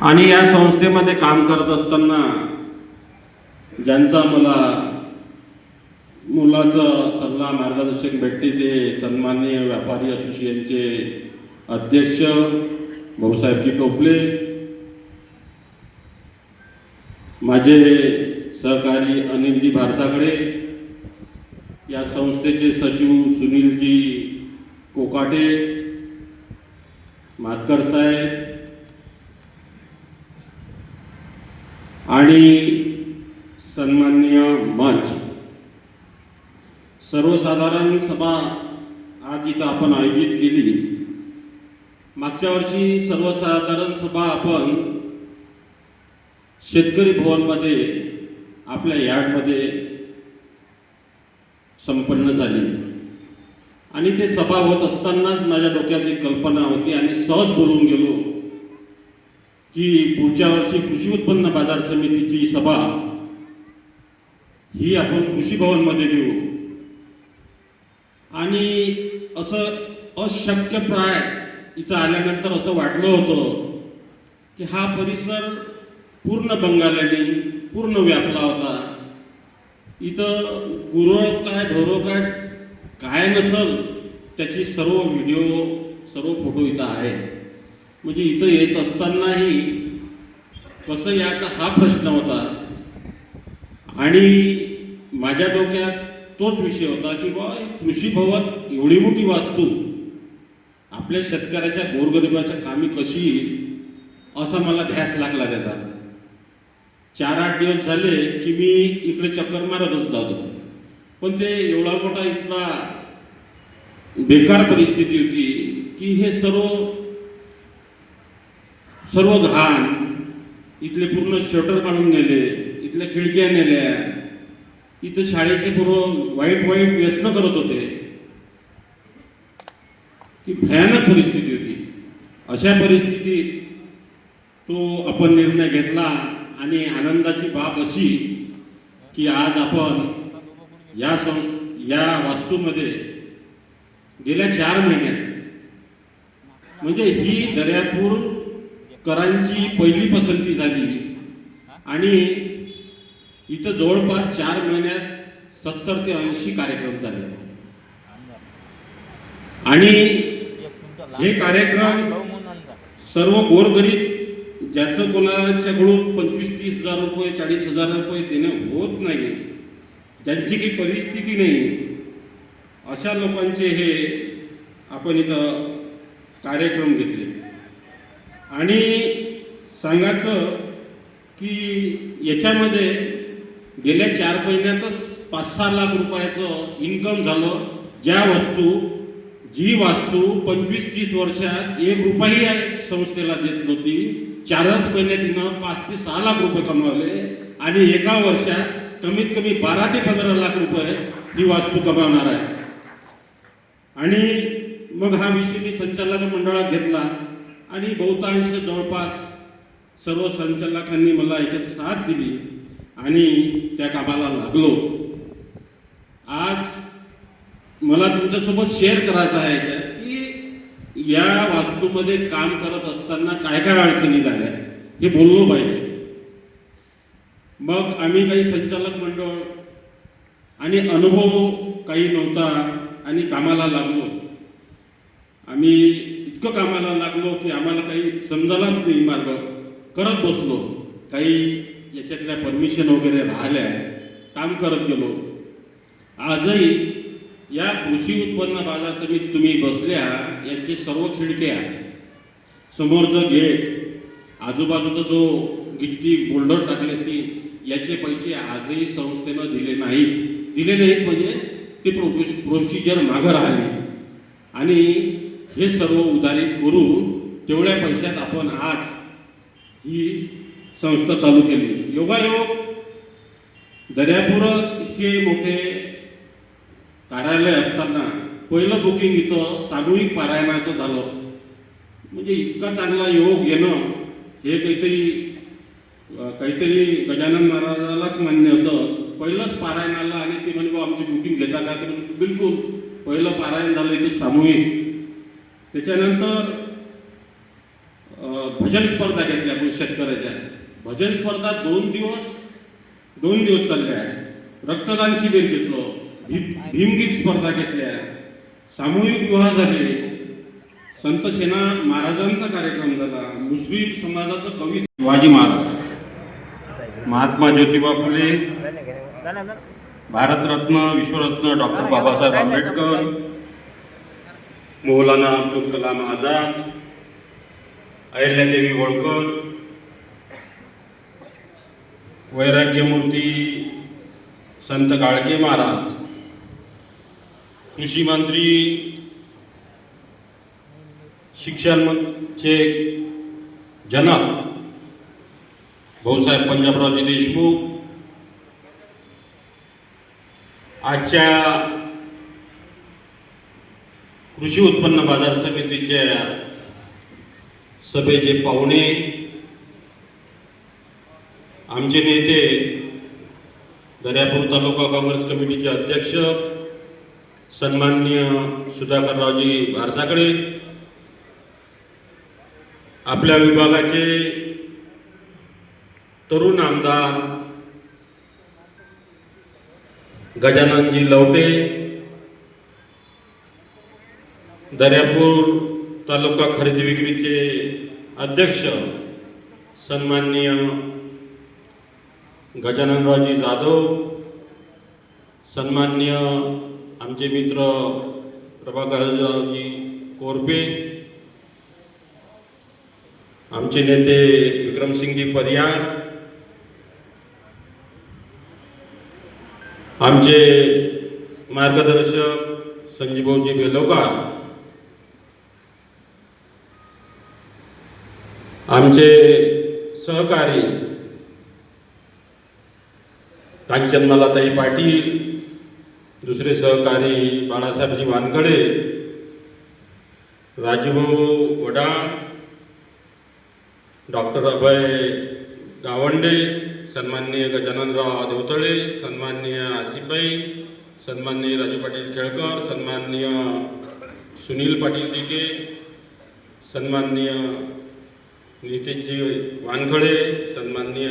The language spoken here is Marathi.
आणि या संस्थेमध्ये काम करत असताना ज्यांचा मला मुलाचा सल्ला मार्गदर्शन भेटते ते सन्माननीय व्यापारी असोसिएशनचे अध्यक्ष भाऊसाहेबजी टोपले माझे सहकारी अनिलजी भारसाकडे या संस्थेचे सचिव सुनीलजी कोकाटे मातकर साहेब आणि सन्मान्य मंच. सर्वसाधारण सभा आज इथं आपण आयोजित केली. मागच्या वर्षी सर्वसाधारण सभा आपण शेतकरी भवनमध्ये आपल्या यार्डमध्ये संपन्न झाली. आणि ते सभा होत असतानाच माझ्या डोक्यात एक कल्पना होती आणि सहज बोलून गेलो. की पुढच्या वर्षी कृषी उत्पन्न बाजार समितीची सभा ही आपण कृषी भवनमध्ये देऊ. आणि असं अशक्यप्राय इथं आल्यानंतर असं वाटलं होतं की हा परिसर पूर्ण बंगाल्याने पूर्ण व्यापला होता. इथं गुरळ काय ढोरं काय काय नसल त्याची सर्व व्हिडिओ सर्व फोटो इथं आहेत. म्हणजे इथं येत असतानाही कसं याचा हा प्रश्न होता. आणि माझ्या डोक्यात तोच विषय होता की बा कृषी भवन एवढी मोठी वास्तू. आपल्या शेतकऱ्याच्या गोरगरिबाच्या कामी कशी येईल असा मला ध्यास लागला त्याचा. चार आठ दिवस झाले की मी इकडे चक्कर मारतच जातो. पण ते एवढा मोठा इथला बेकार परिस्थिती होती की हे सर्व सर्व घाण इथले पूर्ण शटर काढून नेले इथल्या खिडक्या नेल्या इथं शाळेचे पूर्व वाईट वाईट व्यसन करत होते. की भयानक परिस्थिती होती. अशा परिस्थितीत तो आपण निर्णय घेतला आणि आनंदाची बाब अशी की आज आपण या संस् या वास्तूमध्ये गेल्या चार महिन्यात म्हणजे ही दर्यापूर करांची पहिली पसंती झाली. आणि इथं जवळपास चार महिन्यात सत्तर ते ऐंशी कार्यक्रम झाले. आणि हे कार्यक्रम सर्व गोरगरीब ज्याचं कोणाच्याकडून पंचवीस तीस हजार रुपये चाळीस हजार रुपये देणं होत नाही ज्यांची काही परिस्थिती नाही अशा लोकांचे हे आपण इथं कार्यक्रम घेतले. आणि सांगायचं की याच्यामध्ये गेल्या चार महिन्यातच पाच सहा लाख रुपयाचं इन्कम झालं. ज्या वस्तू जी वास्तू पंचवीस तीस वर्षात एक रुपयाही या संस्थेला देत नव्हती. चारच महिन्यात तिनं पाच ते सहा लाख रुपये कमावले आणि एका वर्षात कमीत कमी बारा ते पंधरा लाख रुपये ही वास्तू कमावणार आहे. आणि मग हा विषय मी संचालक मंडळात घेतला. आणि बहुतांश जवळपास सर्व संचालकांनी मला याच्यात साथ दिली आणि त्या कामाला लागलो. आज मला तुमच्यासोबत शेअर करायचं आहे याच्यात की या वास्तूमध्ये काम करत असताना काय काय अडचणी झाल्या हे बोललो पाहिजे. मग आम्ही काही संचालक मंडळ आणि अनुभव काही नव्हता आणि कामाला लागलो. आम्ही इतकं कामाला लागलो की आम्हाला काही समजायलाच नाही मार्ग. करत बसलो. काही याच्यातल्या परमिशन वगैरे राहिल्या. काम करत गेलो. आजही या कृषी उत्पन्न बाजार समितीत तुम्ही बसल्या यांची सर्व खिडक्या समोरचं गेट आजूबाजूचा जो गिट्टी बोल्डर टाकले असतील याचे पैसे आजही संस्थेनं दिले नाहीत. दिले नाहीत म्हणजे ते प्रोसिजर मागं राहिले. आणि हे सर्व उधारित करून तेवढ्या पैशात आपण आज ही संस्था चालू केली. योगायोग दर्यापूर इतके मोठे कार्यालय असताना पहिलं बुकिंग इथं सामूहिक पारायणाचं झालं. म्हणजे इतका चांगला योग येणं हे काहीतरी काहीतरी गजानन महाराजालाच मान्य असं पहिलंच पारायणाला आणि ते म्हणजे बुवा आमची बुकिंग घेता का? तर बिलकुल पहिलं पारायण झालं इथे सामूहिक. त्याच्यानंतर भजन स्पर्धा घेतल्या आपण शेतकऱ्याच्या. भजन स्पर्धा दोन दिवस दोन दिवस चालल्या. रक्तदान शिबिर घेतलं. भीम भीमगीत स्पर्धा घेतल्या. सामूहिक विवाह झाले. संत सेना महाराजांचा कार्यक्रम झाला. मुस्लिम समाजाचं कवी शिवाजी महाराज. महात्मा ज्योतिबा फुले. भारतरत्न विश्वरत्न डॉक्टर बाबासाहेब आंबेडकर. मौलाना अब्दुल कलाम आझाद अहिल्यादेवी होळकर वैराग्यमूर्ती संत काळके महाराज कृषी मंत्री शिक्षणचे जनक भाऊसाहेब पंजाबरावजी देशमुख आजच्या कृषी उत्पन्न बाजार समितीच्या सभेचे पाहुणे आमचे नेते दर्यापूर तालुका काँग्रेस कमिटीचे अध्यक्ष सन्माननीय सुधाकररावजी भारसाकडे आपल्या विभागाचे तरुण आमदार गजाननजी लवटे दर्यापूर तालुका खरेदी विक्रीचे अध्यक्ष सन्माननीय गजाननरावजी जाधव सन्माननीय आमचे मित्र प्रभाकररावजी कोरपे आमचे नेते विक्रमसिंगजी परियार आमचे मार्गदर्शक संजीवजी बेलोकार आमचे सहकारी कांचनमालाताई पाटील दुसरे सहकारी बाळासाहेबजी वानकडे राजूभाऊ वडाळ डॉक्टर अभय गावंडे सन्माननीय गजाननराव देवतळे सन्माननीय आसिफबाई सन्माननीय राजू पाटील केळकर सन्माननीय सुनील पाटील टिके सन्माननीय नितेशजी वानखडे सन्माननीय